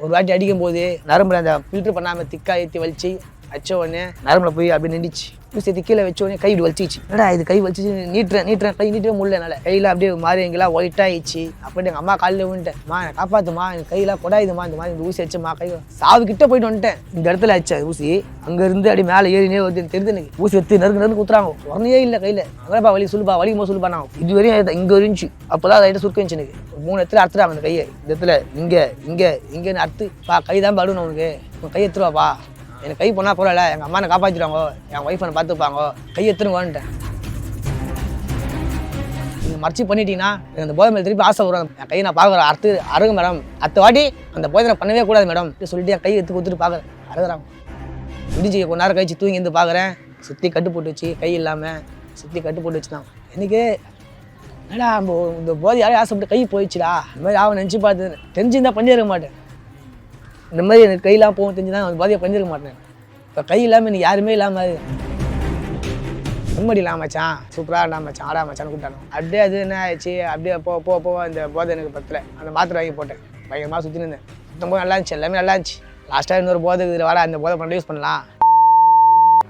ஒரு வாட்டி அடிக்கும் போது நரம்புல அந்த ஃபில்டர் பண்ணாமல் திக்கா ஏற்றி வலிச்சு வச்ச உடனே நரம்புல போய் அப்படி நின்றுச்சு ஊசி சேர்த்து கீழே வச்ச உடனே கை இப்படி வலிச்சிச்சு. என்னடா இது கை வலிச்சிச்சு? நீட்டுறேன் நீட்டுறேன். கை நீட்டவே முடியல என்னால். கையில் அப்படியே மாறி எங்கெல்லாம் ஒயிட்டாயிடுச்சு ஆயிடுச்சு. அப்படியே எங்கள் அம்மா காலையில் விட்டுட்டேன் மா என்னை காப்பாத்துமா எனக்கு கையெல்லாம் கொடாயுதுமா இந்த மாதிரி இந்த ஊசி வச்சுமா கை சாவு கிட்ட போயிட்டு வந்துட்டேன். இந்த இடத்துல ஆச்சு ஊசி ஊசி அங்கேருந்து அப்படி மேலே ஏறினே வந்து தெரிஞ்சு எனக்கு. ஊசி எடுத்து நறுக்கு நறுக்கு குத்துறாங்க உடனே இல்லை கையில். அங்கேப்பா வலி சொல்லுப்பா. வலிக்குமோ சொல்லுப்பா நான். இது வரையும் இங்கே இருந்துச்சு அப்போ தான் அதை சுருக்க இருந்துச்சு எனக்கு. மூணு இடத்துல அறுத்துறாங்க அந்த கையை. இந்த இடத்துல இங்கே இங்கே இங்கேன்னு அறுத்து பா கை தான் படுணும் உனக்கு. உன் கை எடுத்துருவாப்பா எனக்கு கை பண்ணால் போகல எங்கள் அம்மா என்னை காப்பாற்றிடுவாங்க என் ஒய்ஃப் என்ன பார்த்துப்பாங்க கை எடுத்துருவான்ட்டேன் நீங்கள் மறைச்சி பண்ணிட்டீங்கன்னா எனக்கு அந்த போதை மேலே திருப்பி ஆசை வரும். என் கையை நான் பார்க்குறேன். அறுத்து அருகு மேடம். அடுத்த வாட்டி அந்த போதை நான் பண்ணவே கூடாது மேடம். சொல்லிட்டு என் கை எடுத்து கொடுத்துட்டு பார்க்குறேன். அருகுறாங்க விடிஞ்சு கொஞ்ச நேரம் கழிச்சு தூங்கி இருந்து பார்க்குறேன். சுற்றி கட்டு போட்டு வச்சு கை இல்லாமல் சுற்றி கட்டு போட்டு வச்சுதான். எனக்கு என்னடா நம்ம இந்த போதை யாரையும் ஆசைப்பட்டு கை போயிடுச்சுடா. இந்த மாதிரி ஆகும் நினச்சி பார்த்து தெரிஞ்சிருந்தா பண்ணியிருக்க மாட்டேன். இந்த மாதிரி எனக்கு கையெல்லாம் போகும் தெரிஞ்சுதான் அந்த போதையை பண்ணியிருக்க மாட்டேன். இப்போ கை இல்லாமல் எனக்கு யாருமே இல்லாமல் நிம்மதி இல்லாமச்சான் சூப்பராக இல்லாமச்சான் ஆடா மச்சான் கூப்பிட்டானு அப்படியே அது என்ன ஆயிடுச்சு? அப்படியே போ போ போ இந்த போதை எனக்கு பத்தில். அந்த மாத்திரை வாங்கி போட்டேன். பயங்கரமாக சுற்றி இருந்தேன். சுத்தம் போது நல்லா இருந்துச்சு எல்லாமே நல்லா இருந்துச்சு. லாஸ்ட்டாக இன்னொரு போதை இதில் வாடா அந்த போதை பண்ண யூஸ் பண்ணலாம்.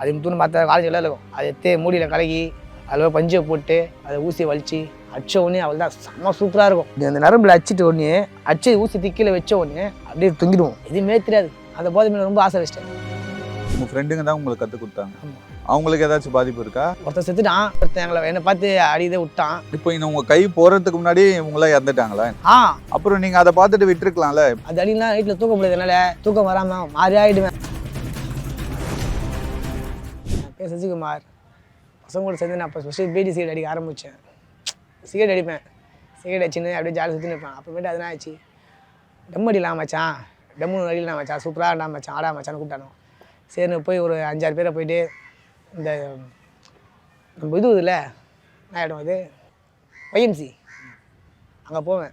அது முத்துன்னு பார்த்தா காலேஜ் எல்லாம் இருக்கும். அது எத்தே மூடியில் கலகி அதில் பஞ்சை போட்டு அதை ஊசியை வலிச்சு அடிச்ச உடனே அவள் தான் செம்ம சூப்பராக இருக்கும். அந்த நரம்பில் அடிச்சிட்ட உடனே அடிச்சு ஊசி திக்கில வச்ச உடனே அப்படியே தொங்கிடுவோம். எதுவுமே தெரியாது. அந்த போதை மேலே ரொம்ப ஆசை வச்சிட்டேன். உங்க ஃப்ரெண்டுங்க தான் உங்களுக்கு கற்றுக் கொடுத்தாங்க. அவங்களுக்கு ஏதாச்சும் பாதிப்பு இருக்கா? ஒருத்தன் செத்துட்டான் ஒருத்தன் எங்களை என்னை பார்த்து அடியதே விட்டான். இப்போ இன்னும் உங்க கை போறதுக்கு முன்னாடி இவங்களாம் இறந்துட்டாங்களா? ஆ. அப்புறம் நீங்க அதை பார்த்துட்டு விட்டுருக்கலாம்ல? அது அடினா நைட்டில் தூக்க முடியாது என்னால். தூக்கம் வராமல் மாறி ஆகிடுவேன் பேர் சசிகுமார். பசங்க கூட சேர்ந்து நான் இப்போ ஸ்பெஷல் பீடி சிகரெட் அடிக்க ஆரம்பித்தேன் சிகரெட் அடிப்பேன். சிகரெட் அடிச்சுன்னு அப்படியே ஜாலி சுற்றி நிற்பேன் அப்புறமேட்டு அதெல்லாம் ஆச்சு டம் அடிலாம் மச்சான். டம்மு அடிக்கலாம் மச்சான். சூப்பராக ஆடா மச்சான். ஆடா மச்சான்னு கூப்பிட்டானோ சரின்னு போய் ஒரு அஞ்சாறு பேரை போயிட்டு இந்த நம்ம இது இதில் என்ன ஆகிடும் அது? ஒய்எம்சி அங்கே போவேன்.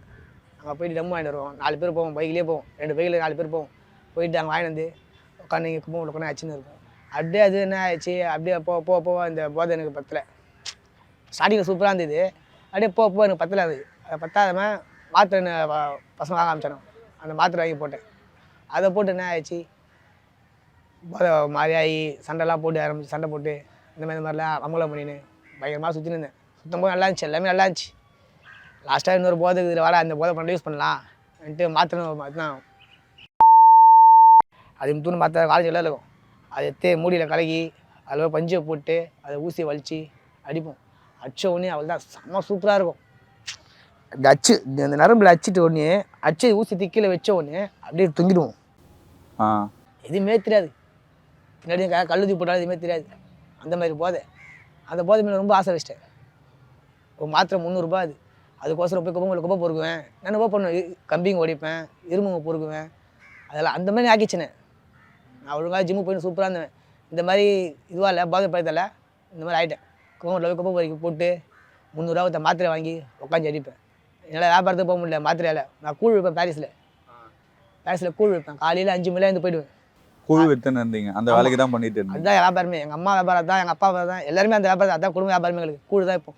அங்கே போயிட்டு டம்மு வாங்கிட்டு வருவோம். நாலு பேர் போவோம். பைக்லேயே போவோம். ரெண்டு பைக்கில் நாலு பேர் போவோம். போயிட்டு அங்கே வாங்கிட்டு வந்து உட்காந்து இங்கே கும்பம் உட்காந்து அச்சுன்னு இருக்கும் அப்படியே அது என்ன ஆச்சு அப்படியே போ போ போ இந்த போதை எனக்கு பத்தலை. ஸ்டார்டிங்கில் சூப்பராக இருந்தது. அப்படியே போ போ எனக்கு பத்தலை அது. அதை பத்தாதம மாத்திரை என்ன பசங்க வாங்க ஆரம்பிச்சானோ அந்த மாத்திரை வாங்கி போட்டேன். அதை போட்டு என்ன ஆயிடுச்சு? போதை மாதிரி ஆகி சண்டைலாம் போட்டு ஆரம்பிச்சு சண்டை போட்டு இந்த மாதிரி இந்த மாதிரிலாம் அமலம் பண்ணின்னு பயங்கரமாக சுற்றின்னு இருந்தேன். சுத்தம் போது நல்லா இருந்துச்சு எல்லாமே நல்லா இருந்துச்சு. லாஸ்ட்டாக இன்னொரு போதை இதில் வாடா அந்த போதை பண்ண யூஸ் பண்ணலாம். வந்துட்டு மாற்றணும் தான் அது தூணு மாத்திரை காலேஜ் எல்லாம் இருக்கும். அதை எடுத்து மூடியில் கலக்கி அதில் பஞ்சை போட்டு அதை ஊசியை வலிச்சு அடிப்போம். அடிச்ச உடனே அவள் தான் செம்ம சூப்பராக இருக்கும். இந்த அச்சு இந்த அந்த நரம்பில் அடிச்சிட்ட உடனே அச்சு ஊசி திக்கில வச்ச உடனே அப்படியே தொங்கிடுவோம். எதுவுமே தெரியாது. பின்னாடி க- கல்லு தூக்கி போட்டாலும் எதுவுமே தெரியாது. அந்த மாதிரி போதை. அந்த போதை மேலே ரொம்ப ஆசை வச்சிட்டேன். ஒரு மாத்திரை முந்நூறுரூபா அது. அதுக்கோசரம் போய் குப்பை குப்பை பொறுக்குவேன். நான் என்ன பண்ணுவேன் கம்பிங்க ஒடிப்பேன் இரும்புங்க பொறுக்குவேன். அதெல்லாம் அந்த மாதிரி ஆக்கிச்சினேன். நான் ஒழுங்காக ஜிம்மு போய் சூப்பராக இருந்தேன் இந்த மாதிரி இதுவாக இல்லை போதை பழத்தில் இந்த மாதிரி ஆகிட்டேன் குப்பை போய் குப்பை பொறுக்கி போட்டு முந்நூறுரூவா ஒருத்த மாத்திரை வாங்கி உட்காந்து அடிப்பேன். என்னால் வியாபாரத்துக்கு போக முடியல மாத்திரையால் நான் கூழ் விற்பேன் பாரிஸில் பாரிஸில் கூழ் விற்பேன். காலையில் அஞ்சு மணில இருந்து போயிடுவேன். குழு வித்துன்னு இருந்தீங்க. அந்த வேலைக்கு தான் பண்ணிட்டு இருந்தீங்க. அதுதான் வியாபாரமே. எங்கள் அம்மா வியாபாரம் தான் எங்கள் அப்பா வியாபாரம் தான் எல்லாருமே அந்த வியாபாரம் தான். அதான் குடும்ப வியாபாரமே எங்களுக்கு. கூழ் தான் இப்போ.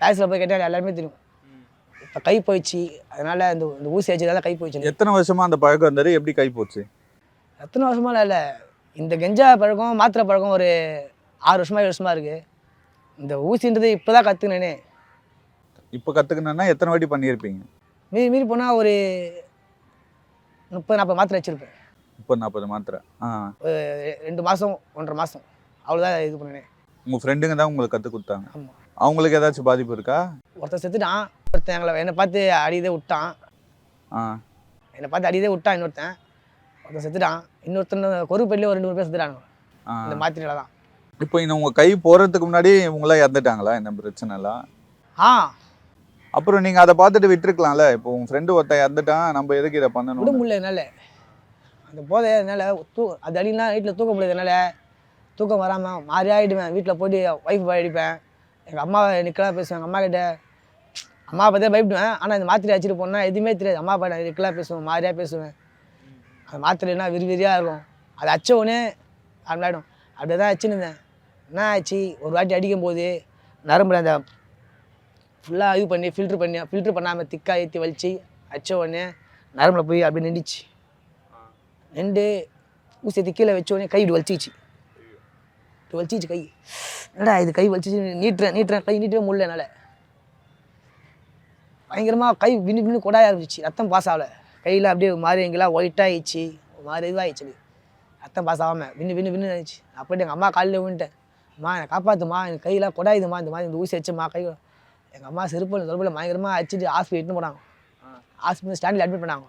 பேசில் போய் கேட்டால் எல்லாருமே தெரியும் இப்போ கை போயிடுச்சு. அதனால இந்த இந்த ஊசி அடிச்சதால கை போயிடுச்சு. எத்தனை வருஷமா அந்த பழக்கம் இருந்தாரு எப்படி கை போச்சு? எத்தனை வருஷமா இல்லை இல்லை. இந்த கெஞ்சா பழக்கம் மாத்திரை பழக்கம் ஒரு ஆறு வருஷமா ஏழு வருஷமா இருக்கு. இந்த ஊசின்றது இப்போ தான் கற்றுக்கினேனே இப்போ கத்துக்கணும்னா எத்தனை வாட்டி பண்ணியிருப்பீங்க? மீறி மீறி போனால் ஒரு முப்பது நாற்பது மாத்திரை வச்சுருப்பேன். முப்பது நாற்பது மாத்திரை. ஆ. ரெண்டு மாதம் ஒன்றரை மாதம் அவ்வளோதான் இது பண்ணினேன். உங்க ஃப்ரெண்டுங்க தான் உங்களுக்கு கற்றுக் கொடுத்தாங்க? ஆமாம் அவங்களுக்கு ஏதாச்சும் பாதிப்பு இருக்கா? ஒருத்தன் செத்துட்டான் ஒருத்தன் எங்களை என்னை பார்த்து அடியதே விட்டான். ஆ. என்னை பார்த்து அடியதே விட்டான் இன்னொருத்தன். ஒருத்தன் செத்துட்டான். இன்னொருத்தன் கொருப்பேட்டிலே ஒரு ரெண்டு பேர் செத்துட்டாங்க இந்த மாத்திரையில தான். இப்போ இன்னும் உங்க கை போறதுக்கு முன்னாடி இவங்களாம் இறந்துட்டாங்களா? என்ன பிரச்சனை எல்லாம் ஆ. அப்புறம் நீங்க அதை பார்த்துட்டு விட்டுருக்கலாம்ல? இப்போ உங்க ஃப்ரெண்டு ஒருத்தன் இறந்துட்டான் நம்ம எதுக்கு இதை விட பண்ணணும் முடியல என்னால். அந்த போதை என்னால் தூ அது அடினா வீட்டில் தூக்க முடியாது என்னால். தூக்கம் வராமல் மாறி ஆகிடுவேன் வீட்டில் போயிட்டு ஒய்ஃப் அடிப்பேன். எங்கள் அம்மா நிற்கலாம் பேசுவேன். அம்மா கிட்ட அம்மா பார்த்தே பயப்படுவேன். ஆனால் இந்த மாத்திரை அடிச்சிட்டு போனால் எதுவுமே தெரியாது. அம்மா அப்பா நிற்கலாம் பேசுவேன் மாறியாக பேசுவேன். அது மாத்திரைனா விறுவிறியாக இருக்கும். அது அச்ச உடனே ஆகிடும் அப்படியே தான் அச்சுன்னு இருந்தேன். என்ன ஆச்சு? ஒரு வாட்டி அடிக்கும் போது நரம்புல அந்த ஃபுல்லாக இது பண்ணி ஃபில்ட்ரு பண்ணி ஃபில்ட்ரு பண்ணாமல் திக்கா ஏற்றி வலிச்சு அச்ச உடனே நரம்புல போய் அப்படியே நின்றுச்சு நின்று ஊசி கீழே வச்ச உடனே கை இப்படி வலிச்சிச்சு இப்படி வலிச்சிச்சு கை. என்னடா இது கை வலிச்சிச்சு நீட்டுறேன் நீட்டுறேன். கை நீட்டவே முடியல என்னால். பயங்கரமாக கை விண்ணு விண்ணு கொடாய ஆரம்பிச்சிச்சு. ரத்தம் பாஸ் ஆகலை. கையில் அப்படியே ஒரு மாதிரி எங்கெல்லாம் ஒயிட்டாகிடுச்சு ஒரு மாதிரி இதுவாகிடுச்சு. ரத்தம் பாஸ் ஆகாமல் விண்ணு விண்ணு விண்ணு ஆயிடுச்சு போயிட்டு எங்கள் அம்மா காலில் விழுந்துட்டேன். அம்மா என்னை காப்பாற்றுமா எனக்கு கையெல்லாம் கொடாயுதுமா இந்த மாதிரி இந்த ஊசி வச்சுமா கை எங்கள் அம்மா செருப்பில் செருப்பில் பயங்கரமாக அடிச்சுட்டு ஹாஸ்பிட்டல் இட்டுன்னு போனாங்க. ஹாஸ்பிட்டல் ஸ்டாண்டில் அட்மிட் பண்ணாங்க.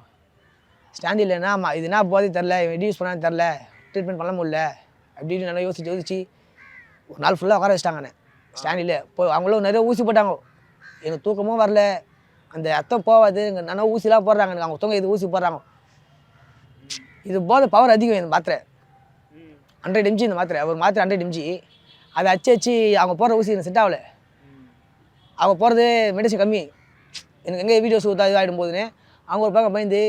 ஸ்டாண்ட் இல்லைன்னா அம்மா இது என்ன போதை தெரில ரெடியூஸ் பண்ணான்னு தெரில ட்ரீட்மெண்ட் பண்ண முடியல அப்படின்னு நல்லா யோசிச்சு யோசிச்சு ஒரு நாள் ஃபுல்லாக உட்கார வச்சிட்டாங்க ஸ்டாண்டில் இப்போ அவங்களும் நிறைய ஊசி போட்டாங்க. எனக்கு தூக்கமும் வரல. அந்த ரத்தம் போகாது இங்கே நல்லா ஊசிலாம் போடுறாங்க. எனக்கு அவங்க தூங்க இது ஊசி போடுறாங்க. இது போதை பவர் அதிகம் இந்த மாத்திரை. ஹண்ட்ரட் எம்ஜி இந்த மாத்திரை. ஒரு மாத்திரை ஹண்ட்ரட் எம்ஜி அதை அச்சு அச்சு அவங்க போடுற ஊசி எனக்கு செட் ஆகல. அவங்க போகிறது மெடிசன் கம்மி. எனக்கு எங்கே வீடியோஸ் ஊற்றா இதாகிடும் போதுன்னு அவங்க ஒரு பக்கம் பயந்து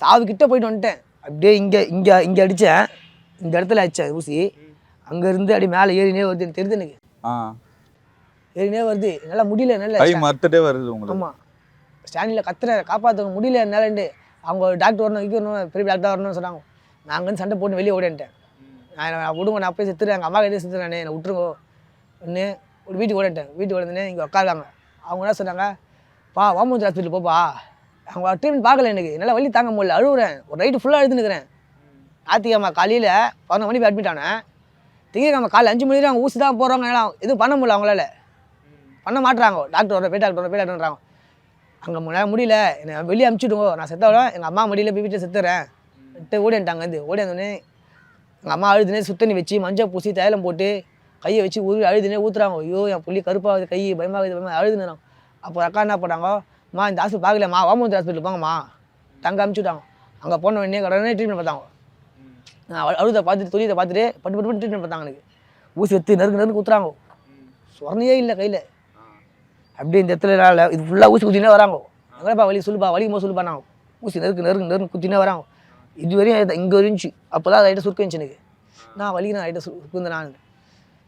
சாவு கிட்ட போயிட்டு வந்துட்டேன். அப்படியே இங்கே இங்கே இங்கே அடித்தேன் இந்த இடத்துல அடித்தேன் ஊசி. அங்கேருந்து அப்படியே மேலே ஏறினே வருது. எனக்கு தெரியுது எனக்கு. ஏறினே வருது. என்னால் முடியல மறுத்துட்டே வருது உங்களுக்கு. ஆமாம் ஸ்டாண்டில் கத்துறேன் காப்பாற்ற முடியல என்னாலண்டு அவங்க டாக்டர் வரணும் இங்கே வரணும் பெரிய டாக்டர் வரணும்னு சொன்னாங்க. நான் வந்து சண்டை போட்டு வெளியே ஓடிட்டேன் நான் விடுங்க நான் போய் செத்துறேன் எங்கள் அம்மா கிட்டே செத்துறேன் என்னை விட்டுருங்கோ. ஒன்று ஒரு வீட்டுக்கு ஓடிட்டேன் வீட்டுக்கு ஓடினே இங்கே உட்காருவாங்க அவங்க என்ன சொன்னாங்க பா வாமூஞ்சி ஹாஸ்பிட்டல் போப்பா அவங்க ட்ரீட்மெண்ட் பார்க்கல எனக்கு. என்னால் வழி தாங்க முடியல. அழுகுறேன் ஒரு நைட்டு ஃபுல்லாக அழுதுனுக்குறேன் ஞாத்திக்கிழமை காலையில் பதினொரு மணிக்கு அட்மிட் ஆனேன். திங்கக்கிழமை காலையில் அஞ்சு மணி அவங்க ஊசி தான் போடுறாங்க எல்லாம் எதுவும் பண்ண முடியல அவங்களால. பண்ண மாட்டுறாங்க டாக்டர் வர போய் டாக்டர் வர போய் டாக்டர்ன்றாங்க அங்கே முன்னாடி முடியல. என்னை வெளியே அமுச்சுடுவோம் நான் செத்தாலும் எங்கள் அம்மா மடியில் போய் வீட்டில் செத்துறேன். விட்டு ஓடிட்டாங்க வந்து ஓடியாந்தோடனே எங்கள் அம்மா அழுதுனே சுத்தண்ணி வச்சு மஞ்சள் பூசி தைலம் போட்டு கையை வச்சு உருவி அழுதுனே ஊற்றுறாங்க ஐயோ என் புள்ளி கருப்பாகுது கை பயமாகுது பயமாக அழுதுனுறாங்க அப்போ அக்கா என்ன பண்ணாங்க? மா இந்த ஹாஸ்பிட்டல் பார்க்கலம்மா வாமூர்த்தி ஹாஸ்பிட்டல் போங்கம்மா. தங்க அமுச்சுட்டாங்க. அங்கே போன உடனே உடனே ட்ரீட்மெண்ட் பார்த்தாங்க. நான் அழு- அழுதை பார்த்துட்டு துரியத்தை பார்த்துட்டு பட்டு பட்டு பட்டு ட்ரீட்மெண்ட் பார்த்தாங்க எனக்கு. ஊசி எடுத்து நெருக்கு நெருக்கு ஊற்றுறாங்க சொரணையே இல்லை கையில். அப்படியே இந்த இடத்துல நான் இது ஃபுல்லாக ஊசி குத்தினே வராங்க. எங்கப்பா வலி சொல்லுப்பா வலிக்கும் போது சொல்லுப்பா நான் ஊசி நெருக்கு நெருக்கு நெருக்கு குத்தினே வராங்க. இது வரையும் இங்கே இருந்துச்சு அப்போ தான் லைட்டாக சுருக்க இருந்துச்சு எனக்கு. நான் வலிக்கு நான் லைட்டாக சுருக்குந்து நான்.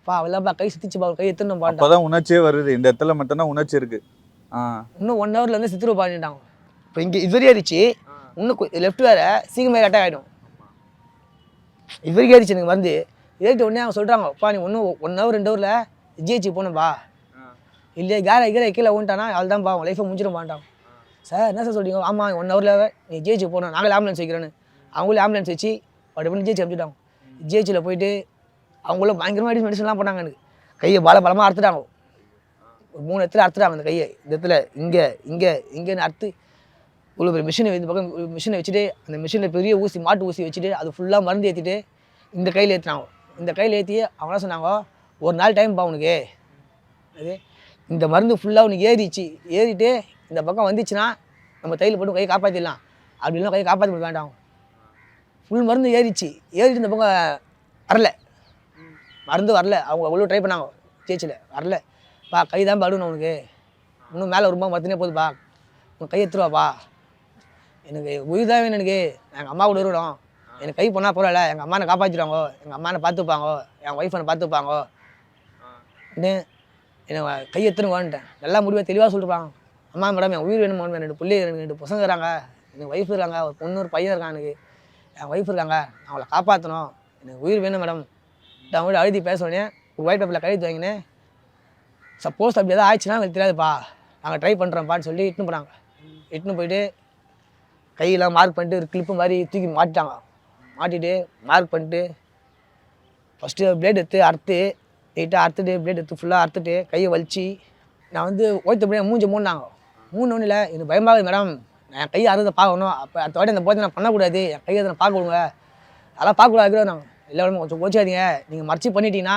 பா அவெல்லாம்ப்பா கை சுத்திச்சுப்பா கை எத்தனை பாட்டா அப்பதான் உணர்ச்சியே வருது. இந்த இடத்துல மட்டும்தான் உணர்ச்சி இருக்கு. ஆ. இன்னும் ஒன் ஹவரில் வந்து சித்திரை பாடிட்டாங்க இப்போ இங்கே இது வரையும் ஆயிடுச்சு இன்னும் லெஃப்ட் வேறு சீக்கிரமே அட்டாக் ஆகிடும் இது வரைக்கும் ஆயிடுச்சு எனக்கு வந்து. ஏறிட்டு உடனே அவங்க சொல்கிறாங்க அப்பா நீ ஒன்றும் ஒன் ஹவர் ரெண்டு ஹவரில் ஜிஹெச்சி போகணும்பா இல்லையா கேர கீரை கீழே ஊன்ட்டானா அவள் பாவம் உன் லைஃப்பை முடிச்சிடும் மாட்டான் சார் என்ன சார் சொல்றீங்க? ஆமாம் ஒன் ஹவரில் நீ ஜிஹெச் போகணும் நாங்களே ஆம்புலன்ஸ் வைக்கிறேன்னு. அவங்களே ஆம்புலன்ஸ் வச்சு அப்படி பண்ணி ஜிஹெச் அனுப்பிச்சிட்டாங்க ஜிஹெச்சில் போயிட்டு அவங்களும் பயங்கரமாக மெடிசன் மெடிசன்லாம் பண்ணாங்க எனக்கு கையை பல பலமாக அறுத்துட்டாங்க. ஒரு மூணு இடத்துல அறுத்துட்டாங்க அந்த கையை. இந்த இடத்துல இங்கே இங்கே இங்கேன்னு அறுத்து இவ்வளோ பெரிய மிஷினை இந்த பக்கம் மிஷினை வச்சுட்டு அந்த மிஷினில் பெரிய ஊசி மாட்டு ஊசி வச்சுட்டு அது ஃபுல்லாக மருந்து ஏற்றிட்டு இந்த கையில் ஏற்றினாங்க இந்த கையில் ஏற்றி அவங்களாம் சொன்னாங்க? ஒரு நாள் டைம் பா உனக்கு. அது இந்த மருந்து ஃபுல்லாக உனக்கு ஏறிச்சு. ஏறிட்டு இந்த பக்கம் வந்துச்சுன்னா நம்ம தையில் போட்டு கையை காப்பாற்றிடலாம் அப்படிலாம் கையை காப்பாற்ற வேண்டாம். ஃபுல் மருந்து ஏறிச்சு. ஏறிட்டு இந்த பக்கம் வரல. மருந்து வரல. அவங்க அவ்வளோ ட்ரை பண்ணாங்க? ஜெயிச்சில். வரல. பா கை தான் படுணும் உனக்கு. இன்னும் மேலே ரொம்ப மத்தினே போதுப்பா உன் கை எடுத்துருவாப்பா எனக்கு உயிர் தான் வேணும் எனக்கு. எங்கள் அம்மா கூட இருக்கணும். எனக்கு கை பண்ணால் பரவாயில்ல. எங்கள் அம்மா என்னை காப்பாற்றிடுவாங்க எங்கள் அம்மா என்னை பார்த்துப்பாங்க. என் ஒய்ஃப் என்னை பார்த்துப்பாங்க என்னை கை எடுத்துருவான்ட்டேன் நல்லா முடிவாக தெளிவாக சொல்லிருப்பாங்க அம்மா மேடம் என் உயிர் வேணும் ரெண்டு பிள்ளை எனக்கு ரெண்டு பசங்க இருக்காங்க. எனக்கு ஒய்ஃப் இருக்காங்க. ஒரு பொண்ணு ஒரு பையன் இருக்கான் எனக்கு. என் ஒய்ஃப் இருக்காங்க. நான் அவளை காப்பாற்றணும் எனக்கு உயிர் வேணும் மேடம். நான் கூட அழுதி பேசுனேன் ஒரு ஒயிட் பேப்பரில் கழுத்து வாங்கினேன் சப்போஸ் அப்படி எதாவது ஆயிடுச்சுன்னா எனக்கு தெரியாதுப்பா. நாங்கள் ட்ரை பண்ணுறோம்ப்பான்னு சொல்லி இட்டுன்னு போனாங்க. இட்டுன்னு போயிட்டு கையெல்லாம் மார்க் பண்ணிட்டு ஒரு கிளிப்பு மாதிரி தூக்கி மாட்டிட்டாங்க. மாட்டிட்டு மார்க் பண்ணிட்டு ஃபஸ்ட்டு பிளேட் எடுத்து அறுத்து லைட்டாக அறுத்துட்டு பிளேட் எடுத்து ஃபுல்லாக அறுத்துட்டு கையை வலிச்சு. நான் வந்து ஓய்த்த பிள்ளைய மூஞ்சி மூணாங்க மூணு ஒன்றும் இல்லை எனக்கு பயமாகுது மேடம் என் கையை அறுதை பார்க்கணும். அப்போ அடுத்த வாட்டி அந்த போதை நான் பண்ணக்கூடாது. என் கையை நான் பார்க்க விடுங்க அதெல்லாம் பார்க்கக்கூடாது நான். இல்லை மேடம் கொஞ்சம் கோச்சாதீங்க நீங்கள் மறைச்சி பண்ணிட்டீங்கன்னா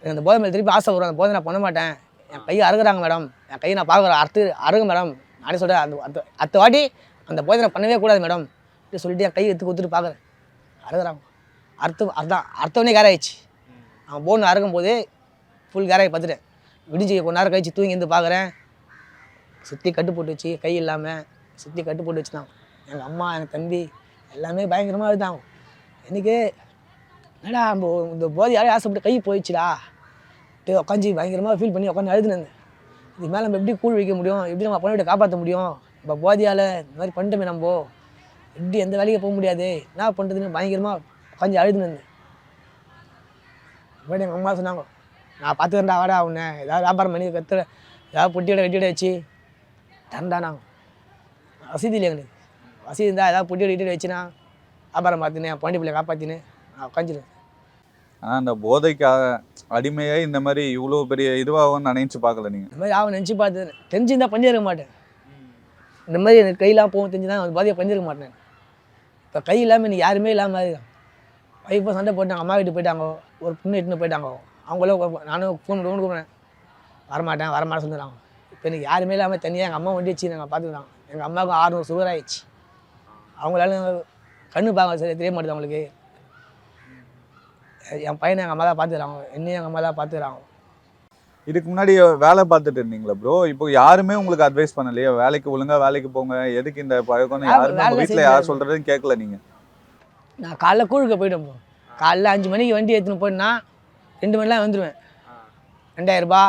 எனக்கு அந்த போதை மேலே திருப்பி ஆசை வரும். அந்த போதை நான் பண்ண மாட்டேன். என் கையை அறுகுறாங்க மேடம் என் கையை நான் பார்க்குறேன். அறுத்து அறுங்க மேடம் நானே சொல்கிறேன் அந்த அந்த அடுத்த வாட்டி அந்த போதை நான் பண்ணவே கூடாது மேடம் சொல்லிட்டு என் கையை எடுத்து கொடுத்துட்டு பார்க்குறேன். அறுகுறாங்க அறுத்து அதான் அறுத்தவனே கேராயிடுச்சு அவன் போன் அறுக்கும் போதே ஃபுல் கேராகி பார்த்துட்டேன். விடிஞ்சு கொஞ்ச நேரம் கழிச்சு தூங்கி இருந்து பார்க்குறேன். சுற்றி கட்டு போட்டு வச்சு கை இல்லாமல் சுற்றி கட்டு போட்டு வச்சுதான். எங்கள் அம்மா எங்கள் தம்பி எல்லாமே பயங்கரமாக அழுதான் எனக்கு என்னடா நம்ம இந்த போதை யாரும் ஆசைப்பட்டு கை போயிடுச்சுடா. அப்படியே உட்காந்து பயங்கரமாக ஃபீல் பண்ணி உட்காந்து அழுதுனேன் இது மேலே நம்ம எப்படி கூழ் வைக்க முடியும்? எப்படி நம்ம பொண்ணை காப்பாற்ற முடியும்? நம்ம போதையால் இந்த மாதிரி பண்ணிட்டோமே நம்ம. எப்படி எந்த வேலைக்கு போக முடியாது? என்ன பண்ணுறதுன்னு பயங்கரமாக உட்காந்து அழுதுன்னு அப்புறம் எங்கள் அம்மா சொன்னாங்க நான் பார்த்துக்கிறேன்டா வாடா உன்னை. ஏதாவது வியாபாரம் பண்ணி கத்துற ஏதாவது பொட்டியோட வெட்டியோட வச்சு. தரண்டா நாங்கள் வசதி இல்லை எங்களுக்கு. வசதி இருந்தால் ஏதாவது பொட்டியோட வெட்டியோட வச்சுனா வியாபாரம் பார்த்துன்னு என் பாண்டி பிள்ளை காப்பாற்றின்னு நான் உட்காந்துருவேன் ஆனா அந்த போதைக்கு அ- அடிமையாய் இந்த மாதிரி இவ்வளோ பெரிய இதுவாகும்னு நினைச்சு பார்க்கல நீங்க. இந்த மாதிரி ஆகும் நினச்சி பார்த்து தெரிஞ்சிருந்தா பண்ணியிருக்க மாட்டேன். இந்த மாதிரி எனக்கு கையெல்லாம் போகும் தெரிஞ்சுதான் அந்த பாதியை பண்ணியிருக்க மாட்டேன். இப்போ கை இல்லாமல் எனக்கு யாருமே இல்லாமல் இருக்கேன் ஒய்ஃபை சண்டை போட்டாங்க அம்மா வீட்டுக்கு போயிட்டாங்க. ஒரு பொண்ணு இட்டுன்னு போயிட்டாங்க. அவங்களும் கொ- நானும் ஃபோன் ஃபோன் கூப்பிட்றேன். வரமாட்டேன் வரமாட்டேன் சொல்லுறாங்க இப்போ எனக்கு யாருமே இல்லாமல் தனியாக எங்கள் அம்மா வண்டி வச்சு நாங்கள் பார்த்துக்கிறாங்க எங்கள் அம்மாவுக்கு ஆறுநூறு சுகர் ஆயிடுச்சு. அவங்களால கண்ணு பார்க்க சரி தெரிய மாட்டேது அவங்களுக்கு. என் பையனை எங்கள் அம்மா தான் பார்த்துக்கிறாங்க என்னையும் எங்கள் அம்மா தான் பார்த்துக்கிறாங்க இதுக்கு முன்னாடி வேலை பார்த்துட்டு இருந்தீங்களா ப்ரோ இப்போ யாருமே உங்களுக்கு அட்வைஸ் பண்ணலையா? வேலைக்கு ஒழுங்கா வேலைக்கு போங்க. எதுக்கு இந்த பழக்கம்னு வேலை- யாருமே வீட்டில் யார் சொல்றதையும் கேட்கல நீங்க. நான் காலைல கூழுக்கு போய்ட்டேன் காலைல அஞ்சு மணிக்கு வண்டி எடுத்துன்னு போயிட்டேன்னா ரெண்டு மணிலாம் வந்துடுவேன் ரெண்டாயிரரூபா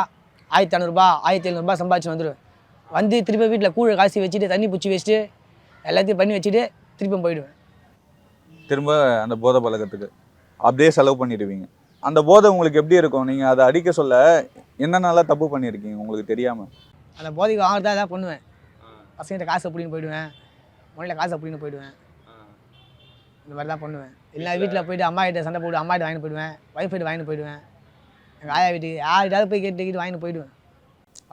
ஆயிரத்தி ஐநூறுபா ஆயிரத்தி எழுநூறுபா சம்பாதிச்சு வந்துடுவேன் வந்து திருப்பி வீட்டில் கூழை காசி வச்சுட்டு தண்ணி பிடிச்சி வச்சுட்டு எல்லாத்தையும் பண்ணி வச்சுட்டு திருப்பி போயிடுவேன். திரும்ப அந்த போதை பழக்கத்துக்கு. அப்படியே செலவு பண்ணிடுவீங்க. அந்த போதை உங்களுக்கு எப்படி இருக்கும்? நீங்க அதை அடிக்க சொல்ல என்னென்னலாம் தப்பு பண்ணியிருக்கீங்க? உங்களுக்கு தெரியாம? அந்த போதைக்கு வாங்குறதா தான் பண்ணுவேன். பசங்கிட்ட காசு அப்படின்னு போயிடுவேன். முறையில் காசு அப்படின்னு போயிடுவேன். இந்த மாதிரி தான் பண்ணுவேன். இல்லை வீட்டில் போயிட்டு அம்மா கிட்ட சண்டை போட்டு அம்மா கிட்ட வாங்கிட்டு போயிடுவேன் ஒய்ஃப் கிட்ட வாங்கிட்டு போயிடுவேன். எங்கள் ஆயா வீட்டுக்கு யார்கிட்டாவது போய் கேட்டு கேட்டு வாங்கிட்டு போயிடுவேன்.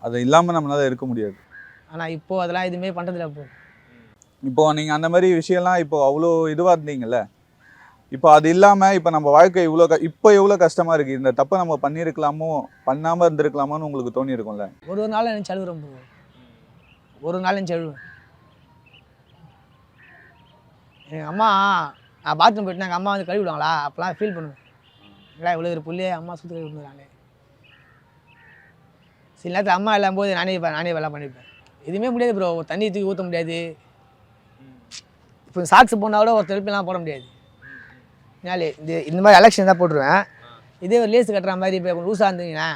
அது இல்லாம நம்மளால இருக்க முடியாது. ஆனால் இப்போது அதெல்லாம் எதுவுமே பண்ணுறதில்ல இப்போ. இப்போ நீங்க அந்த மாதிரி விஷயம்லாம் இப்போ அவ்வளோ இதுவா இருந்தீங்கல்ல? இப்போ அது இல்லாம இப்போ நம்ம வாழ்க்கை இவ்வளோ க இப்போ எவ்வளோ கஷ்டமா இருக்கு? இந்த தப்பை நம்ம பண்ணியிருக்கலாமோ பண்ணாம இருந்திருக்கலாமோன்னு உங்களுக்கு தோணி இருக்கும்ல ஒரு ஒரு நாள் அழுகுறேன் ப்ரோ. ஒரு நாள் நினச்சி அழுவேன் எங்கள் அம்மா நான் பாத்ரூம் போயிட்டு எங்கள் அம்மா வந்து கழுவி விடுவாங்களா? அப்போலாம் ஃபீல் பண்ணுவேன். இல்லை இவ்வளோ ஒரு புள்ளியே அம்மா சுற்றி கழுவி விடுறாங்களே. சில நேரத்தில் அம்மா இல்லாம போது நானே நானே வேலை பண்ணிப்பேன். எதுவுமே முடியாது ப்ரோ ஒரு தண்ணி தூக்கி ஊற்ற முடியாது. இப்போ சாக்ஸ் போனால் கூட ஒரு திருப்பிலாம் போட முடியாது. நாளே இந்த இந்த மாதிரி எலெக்ஷன் தான் போட்டுருவேன். இதே ஒரு லேஸ் கட்டுற மாதிரி இப்போ லூஸாக இருந்தீங்கன்னா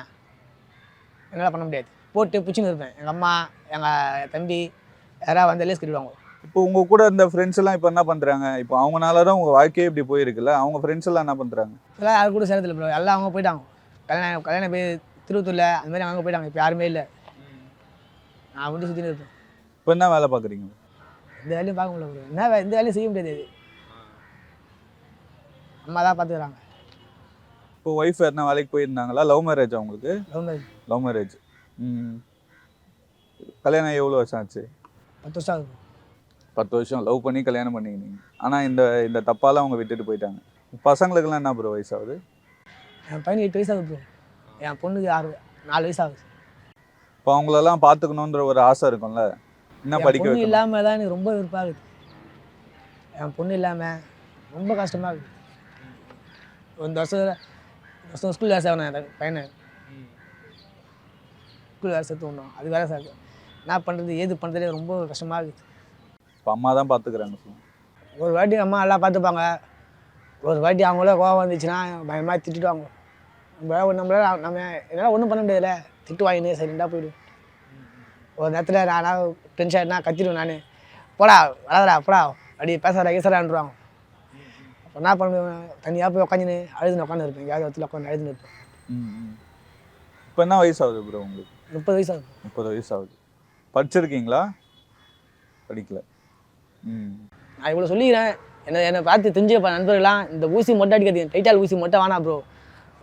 என்னால் பண்ண முடியாது. போட்டு பிடிச்சின்னு இருப்பேன். எங்கள் அம்மா எங்கள் தம்பி யாராவது வந்து லேஸ் கட்டிடுவாங்க. இப்போ உங்க கூட இருந்த ஃப்ரெண்ட்ஸ் எல்லாம் இப்போ என்ன பண்றாங்க? இப்போ அவங்கனால தான் உங்க வாழ்க்கையே இப்படி போயிருக்குல்ல? அவங்க ஃப்ரெண்ட்ஸ் எல்லாம் என்ன பண்றாங்க? இதெல்லாம் யாரு கூட சேரத்தில் ப்ரோ எல்லாம் அவங்க போயிட்டாங்க. கல்யாணம் கல்யாணம் போய் திருவத்தூரில் அந்த மாதிரி அவங்க போயிட்டாங்க. இப்போ யாருமே இல்லை. நான் மட்டும் சுற்றின்னு இருப்பேன் இப்போ என்ன வேலை பார்க்குறீங்க? இந்த வேலையும் பார்க்க முடியல ப்ரோ என்ன வே- இந்த வேலையும் செய்ய முடியாது. அம்மா தான் பார்த்துக்கிறாங்க இப்போ ஒய்ஃப் என்ன வேலைக்கு போயிருந்தாங்களா? லவ் மேரேஜ் அவங்களுக்கு லவ் மேரேஜ் லவ் மேரேஜ் கல்யாணம் எவ்வளோ வருஷம் ஆச்சு? பத்து வருஷம் ஆகுது பத்து வருஷம் லவ் பண்ணி கல்யாணம் பண்ணிக்கினீங்க. ஆனால் இந்த இந்த தப்பால அவங்க விட்டுட்டு போயிட்டாங்க. பசங்களுக்கெல்லாம் என்ன ப்ரோ வயசாகுது? என் பையனுக்கு எட்டு வயசு ஆகுது ப்ரோ என் பொண்ணுக்கு ஆறு நாலு வயசு ஆகுது இப்போ அவங்களெல்லாம் பார்த்துக்கணுன்ற ஒரு ஆசை இருக்கும்ல? என்ன என் படிக்க இல்லாமல் தான் எனக்கு ரொம்ப வெறுப்பாகுது என் பொண்ணு இல்லாமல் ரொம்ப கஷ்டமாக இருக்குது இந்த வருஷம் வருஷம் ஸ்கூல் வேலை சேவனேன் என் பையனை. ஸ்கூல் வேலை சேர்த்து விடணும். அது வேலை சேர்த்து என்ன பண்ணுறது ஏது பண்ணுறதே ரொம்ப கஷ்டமாக இருக்குது இப்போ அம்மா தான் பார்த்துக்கிறாங்க ஒரு வாட்டி அம்மா நல்லா பார்த்துப்பாங்க ஒரு வாட்டி அவங்களே கோவம் வந்துச்சுன்னா பயமாக திட்டுவாங்க நம்ம நம்மளால நம்ம என்னால் ஒன்றும் பண்ண முடியாதுல்ல. திட்டு வாங்கினு சைலண்டாக போயிடுவேன் ஒரு நேரத்தில் நான் டென்ஷன் ஆகினா கத்திடுவேன் நான். போடா வராதடா போடா. அப்படி பேசுறா ஈசரான்றாங்க அப்போ என்ன பண்ணுவேன் தனியாக போய் உட்காந்துன்னு அழுதுன்னு உட்காந்து இருப்பேன் எங்கேயாவது இடத்துல உட்காந்து அழுதுன்னு இருப்பேன். இப்போ என்ன வயசாகுது ப்ரோ உங்களுக்கு? முப்பது வயசு ஆகுது முப்பது வயசு ஆகுது படிச்சிருக்கீங்களா? படிக்கல. நான் இவ்வளோ சொல்லிக்கிறேன். என்ன என்னை பார்த்து தெரிஞ்ச நண்பர்களாம் இந்த ஊசி மட்டும் அடிக்காதீங்க டைட்டால் ஊசி மட்டும் வேணாம் ப்ரோ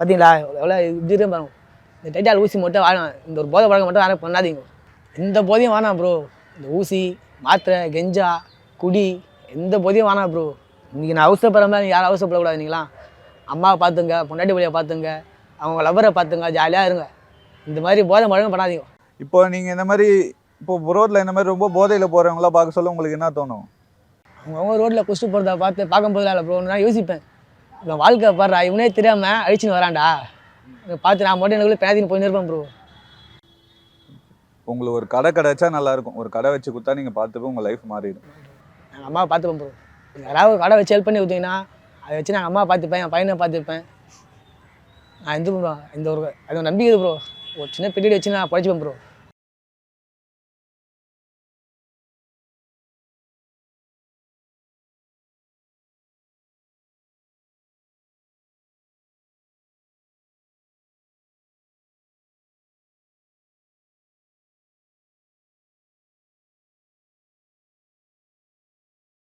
பார்த்தீங்களா எவ்வளோ இது பாருங்க. இந்த டைட்டால் ஊசி மட்டும் வேணாம் இந்த ஒரு போதை பழக்கம் மட்டும் யாரும் பண்ணாதீங்க. எந்த போதையும் வேணாம் ப்ரோ இந்த ஊசி மாத்திரை கெஞ்சா குடி எந்த போதையும் வேணாம் ப்ரோ இன்றைக்கி நான் அவசரப்படுற மாதிரி யாரும் அவசரப்படக்கூடாது நீங்களாம் அம்மாவை பார்த்துங்க பொண்டாட்டி வழியை பார்த்துங்க அவங்க லவ்வரை பார்த்துங்க ஜாலியாக இருங்க. இந்த மாதிரி போதை பழக்கம் பண்ணாதீங்க. இப்போ நீங்கள் இந்த மாதிரி இப்போ ரோட்ல இந்த மாதிரி ரொம்ப போதையில் போகிறவங்களாம் பார்க்க சொல்ல உங்களுக்கு என்ன தோணும்? அவங்க ரோட்டில் குஸ்ட்டு போகிறத பார்த்து பார்க்கும்போது இல்லை ப்ரோ நான் யோசிப்பேன். இவன் வாழ்க்கை பாடுறா இவனே தெரியாமல் அழிச்சுன்னு வரான்டா. பார்த்து நான் மட்டும் எனக்குள்ளே பேதின்னு போய் இருப்பேன் ப்ரோ உங்களுக்கு ஒரு கடை கிடைச்சா நல்லா இருக்கும். ஒரு கடை வச்சு கொடுத்தா நீங்கள் பார்த்துப்போ உங்கள் லைஃப் மாறிடும். எங்கள் அம்மாவை பார்த்துப்பேன் ப்ரோ யாராவது ஒரு கடை வச்சு ஹெல்ப் பண்ணி கொடுத்தீங்கன்னா அதை வச்சு நான் அம்மா பார்த்துப்பேன் என் பையனை பார்த்துப்பேன். நான் எந்த ப்ரோ இந்த ஒரு அது நம்பிக்கை ப்ரோ ஒரு சின்ன பெட்டி வச்சு நான் படிச்சுப்பேன் ப்ரோ